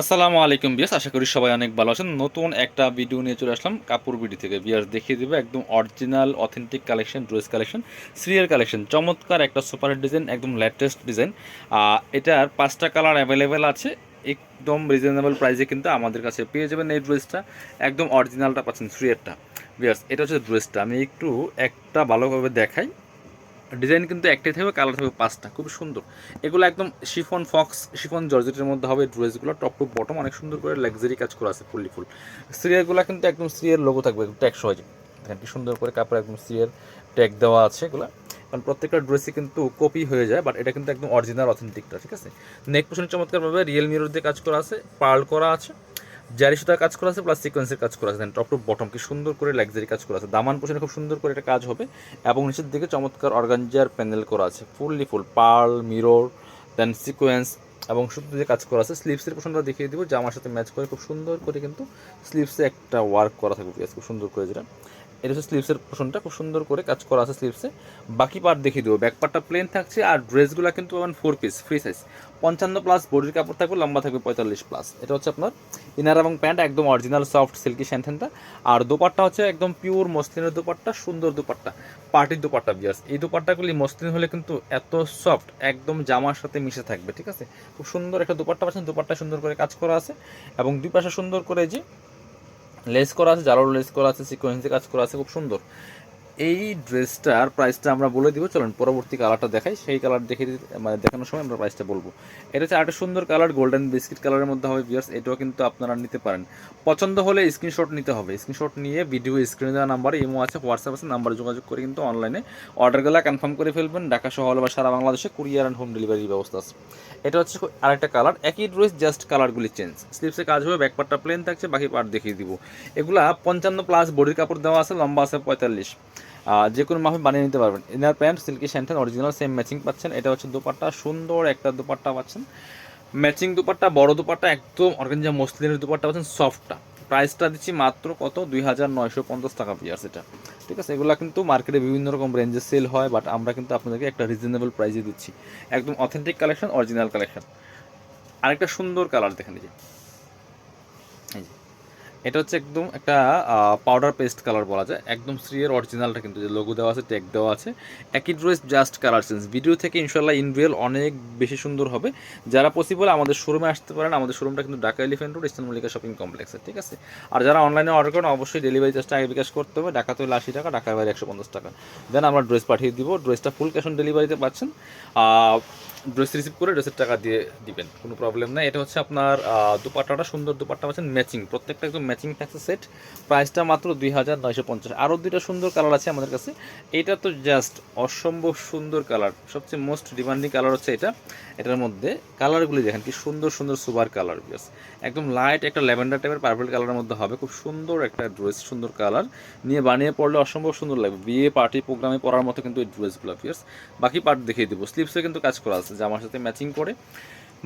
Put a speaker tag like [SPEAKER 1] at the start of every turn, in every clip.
[SPEAKER 1] আসসালামু আলাইকুম বিয়াস আশা করি সবাই অনেক ভালো আছেন। নতুন একটা ভিডিও নিয়ে চলে আসলাম কাপড় বিডি থেকে। বিয়াস দেখিয়ে দেবে একদম original authentic collection dress collection serial collection চমৎকার একটা সুপার ডিজাইন একদম লেটেস্ট ডিজাইন এটার পাঁচটা কালার অ্যাভেলেবেল আছে। একদম রিজনেবল প্রাইসে কিন্তু আমাদের কাছে পেয়ে যাবেন এই ড্রেসটা একদম অরিজিনালটা পাচ্ছেন সিরিয়ারটা বিয়াস এটা হচ্ছে ড্রেসটা আমি একটু একটা ভালোভাবে দেখাই। ডিজাইন কিন্তু একটাই থাকবে, কালার থাকবে পাঁচটা, খুব সুন্দর। এগুলো একদম শিফন ফক্স, শিফন জর্জেটের মধ্যে হবে ড্রেসগুলো টপ টু বটম অনেক সুন্দর করে লাক্সারি কাজ করা আছে ফুললি ফুল। সিরিয়ালগুলো কিন্তু একদম সিরিয়াল লোগো থাকবে ট্যাগ সহজে। দেখেন কি সুন্দর করে কাপড় একদম সিরিয়াল ট্যাগ দেওয়া আছে এগুলো। কারণ প্রত্যেকটা ড্রেসই কিন্তু কপি হয়ে যায় বাট এটা কিন্তু একদম অরিজিনাল অথেন্টিকটা ঠিক আছে? নেক পোশন চমৎকারভাবে রিয়েল মিরর দিয়ে কাজ করা আছে পার্ল করা আছে। জারি সুতার কাজ করা আছে প্লাস সিকোয়েন্সের কাজ করা আছে। টপ টু বটম কি সুন্দর করে লাক্সারি কাজ করা আছে। দামান পোশনে খুব সুন্দর করে একটা কাজ হবে এবং নিচের দিকে চমৎকার অর্গানজার প্যানেল করা আছে। Fully full pearl mirror then sequence এবং সুন্দর যে কাজ করা আছে। স্লিপসের পোশনটা দেখিয়ে দিব, জামার সাথে ম্যাচ করে খুব সুন্দর করে কিন্তু স্লিপসে একটা ওয়ার্ক করা থাকবে। খুব সুন্দর করে যেটা। এটা হচ্ছে স্লিপসের পোশনটা খুব সুন্দর করে কাজ করা আছে স্লিপসে বাকি পার্ট দেখিয়ে দেবো। ব্যাক পার্টটা প্লেন থাকছে আর ড্রেসগুলো কিন্তু পাবেন ফোর পিস ফ্রি সাইজ পঞ্চান্ন প্লাস বডির কাপড় থাকবে, লম্বা থাকবে পঁয়তাল্লিশ প্লাস এটা হচ্ছে আপনার ইনার এবং প্যান্ট একদম অরিজিনাল সফট সিল্কি স্যান্থেনটা আর দোপাট্টা হচ্ছে একদম পিওর মসলিনের দোপাট্টা, সুন্দর দোপাট্টা। পার্টির দোপাট্টা বিয়ার্স এই দোপাট্টাগুলি মসলিন হলে কিন্তু এত সফট একদম জামার সাথে মিশে থাকবে, ঠিক আছে? খুব সুন্দর একটা দোপাট্টা পাচ্ছেন। দোপাট্টা সুন্দর করে কাজ করা আছে। এবং দুই পাশে সুন্দর করে যে লেস করা আছে জালোর লেস করা আছে সিকোয়েন্সে কাজ করা আছে খুব সুন্দর। এই ড্রেসটার প্রাইসটা আমরা বলে দিব। চলুন পরবর্তী কালারটা দেখাই। সেই কালার দেখে মানে দেখানোর সময় আমরা প্রাইসটা বলব। এটা হচ্ছে আরেকটা সুন্দর কালার গোল্ডেন বিস্কিট কালারের মধ্যে হবে বিয়ার্স এটাও কিন্তু আপনারা নিতে পারেন। পছন্দ হলে স্ক্রিনশট নিতে হবে। স্ক্রিনশট নিয়ে ভিডিও স্ক্রিনে দেওয়া নাম্বার ইমো আছে হোয়াটসঅ্যাপ আছে নাম্বারে যোগাযোগ করে কিন্তু অনলাইনে অর্ডারগুলো কনফার্ম করে ফেলবেন। ঢাকা সহ বা সারা বাংলাদেশে কুরিয়ার অ্যান্ড হোম ডেলিভারির ব্যবস্থা আছে। এটা হচ্ছে আরেকটা কালার একই ড্রেস জাস্ট কালারগুলি চেঞ্জ স্লিপসে কাজ হবে ব্যাক পার্টটা প্লেন থাকছে, বাকি পার্ট দেখিয়ে দিব। এগুলা পঞ্চান্ন প্লাস বডির কাপড় দেওয়া আছে, লম্বা আছে, পঁয়তাল্লিশ। যে কোনো মাফে বানিয়ে নিতে পারবেন। Inner pant silky satin original same matching পাচ্ছেন। এটা হচ্ছে দুপাট্টা, সুন্দর একটা দুপাট্টা পাচ্ছেন। ম্যাচিং দুপাট্টা, বড় দুপাট্টা, একদম অর্গানজা মসলিনের দুপাট্টা পাচ্ছেন সফটটা প্রাইসটা দিচ্ছি মাত্র কত? দুই হাজার নয়শো পঞ্চাশ টাকা পিয়ার্স এটা। ঠিক আছে? এগুলো কিন্তু মার্কেটে বিভিন্ন রকম রেঞ্জে সেল হয় বাট আমরা কিন্তু আপনাদেরকে একটা রিজনেবল প্রাইসে দিচ্ছি। একদম অথেন্টিক কালেকশন অরিজিনাল কালেকশন আরেকটা সুন্দর কালার দেখেন যে। এটা হচ্ছে একদম একটা পাউডার পেস্ট কালার বলা যায়। একদম শ্রীয়ের অরিজিনালটা কিন্তু যে লোগো দেওয়া আছে ট্যাগ দেওয়া আছে। একই dress just colour change video থেকে ইনশাল্লাহ ইন রিয়েল অনেক বেশি সুন্দর হবে। যারা পসিবল আমাদের শোরুমে আসতে পারেন, আমাদের শোরুমটা কিন্তু Dhaka elephant road eastern Mallika shopping কমপ্লেক্সে ঠিক আছে? আর যারা অনলাইনে অর্ডার করেন, অবশ্যই ডেলিভারি চার্জটা আগে বিকাশ করতে হবে। ঢাকা তো আশি টাকা, ঢাকার বাইরে একশো পঞ্চাশ টাকা। দেন আমরা ড্রেস পাঠিয়ে দিব। ড্রেসটা ফুল ক্যাশ অন ডেলিভারিতে পাচ্ছেন। ড্রেস রিসিভ করে ড্রেসের টাকা দিয়ে দিবেন, কোনো প্রবলেম নাই। এটা হচ্ছে আপনার দুপাট্টাটা, সুন্দর দুপাট্টা পাচ্ছেন ম্যাচিং প্রত্যেকটা একদম ম্যাচিং থাকছে সেট প্রাইসটা মাত্র দুই হাজার নয়শো পঞ্চাশ। আরও দুইটা সুন্দর কালার আছে আমাদের কাছে। এটা তো জাস্ট অসম্ভব সুন্দর কালার সবচেয়ে মোস্ট ডিমান্ডিং কালার হচ্ছে এটা। এটার মধ্যে কালারগুলি দেখেন, কি সুন্দর সুন্দর সুপার কালার বিয়াস একদম লাইট একটা ল্যাভেন্ডার টাইপের পার্পল কালারের মধ্যে হবে। খুব সুন্দর একটা ড্রেস সুন্দর কালার নিয়ে বানিয়ে পড়লে অসম্ভব সুন্দর লাগবে। বিয়ে পার্টি প্রোগ্রামে পড়ার মতো কিন্তু এই ড্রেসগুলো ফিয়ার্স বাকি পার্ট দেখিয়ে দেবো। স্লিপসে কিন্তু কাজ করা আছে। জামার সাথে ম্যাচিং করে।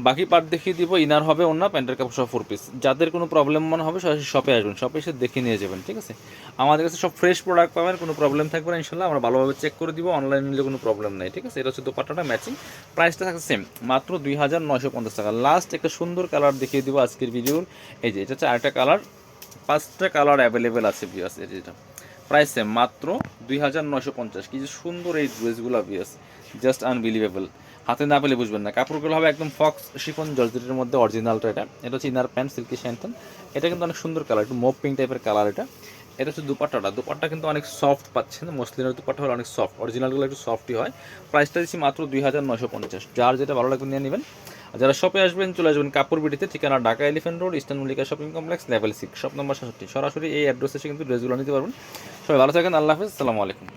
[SPEAKER 1] বাকি পার্ট দেখিয়ে দিব ইনার হবে অন্য প্যান্টের কাপড় সব ফোর পিস যাদের কোনো প্রবলেম মনে হবে, সরাসরি শপে আসবেন। শপে এসে দেখে নিয়ে যাবেন, ঠিক আছে? আমাদের কাছে সব ফ্রেশ প্রোডাক্ট পাবেন, কোনো প্রবলেম থাকবে না, ইনশাল্লাহ। আমরা ভালোভাবে চেক করে দিব অনলাইন নিলে কোনো প্রবলেম নেই, ঠিক আছে? এটা হচ্ছে দোপাট্টাটা ম্যাচিং প্রাইসটা থাকছে সেম মাত্র দুই হাজার নয়শো পঞ্চাশ টাকা। লাস্ট একটা সুন্দর কালার দেখিয়ে দিব আজকের ভিডিওর এই যে, এটা হচ্ছে আরেকটা কালার পাঁচটা কালার অ্যাভেলেবেল আছে বিয়াস যেটা প্রাইস সেম মাত্র দুই হাজার নয়শো পঞ্চাশ। কি যে সুন্দর এই ড্রেসগুলো বিয়াস জাস্ট আনবিলিভেবল হাতে না পেলে বুঝবেন না। কাপড়গুলো হবে একদম ফক্স শিফন জর্জেটের মধ্যে অরিজিনালটা এটা। এটা হচ্ছে ইনার প্যান্ট সিল্কি শ্যান্টন এটা কিন্তু অনেক সুন্দর কালার একটু মোপ পিঙ্ক টাইপের কালার এটা। এটা হচ্ছে দুপাট্টাটা। দুপাট্টা কিন্তু অনেক সফট পাচ্ছেন। মসলিনের দুপাট্টা হলে অনেক সফট অরিজিনালগুলো একটু সফটই হয়। প্রাইসটা দিচ্ছি মাত্র দুই হাজার নয়শো পঞ্চাশ। যার যেটা ভালো লাগবে নিয়ে নেবেন। যারা শপে আসবেন, চলে আসবেন কাপড় বিডিতে ঠিকানা Dhaka elephant road eastern Mallika shopping complex level six shop number সাতষট্টি। সরাসরি এই অ্যাড্রেসে এসে কিন্তু ড্রেসগুলো নিতে পারবেন। সবাই ভালো থাকেন, আল্লাহ হাফিজ, সালামু আলাইকুম।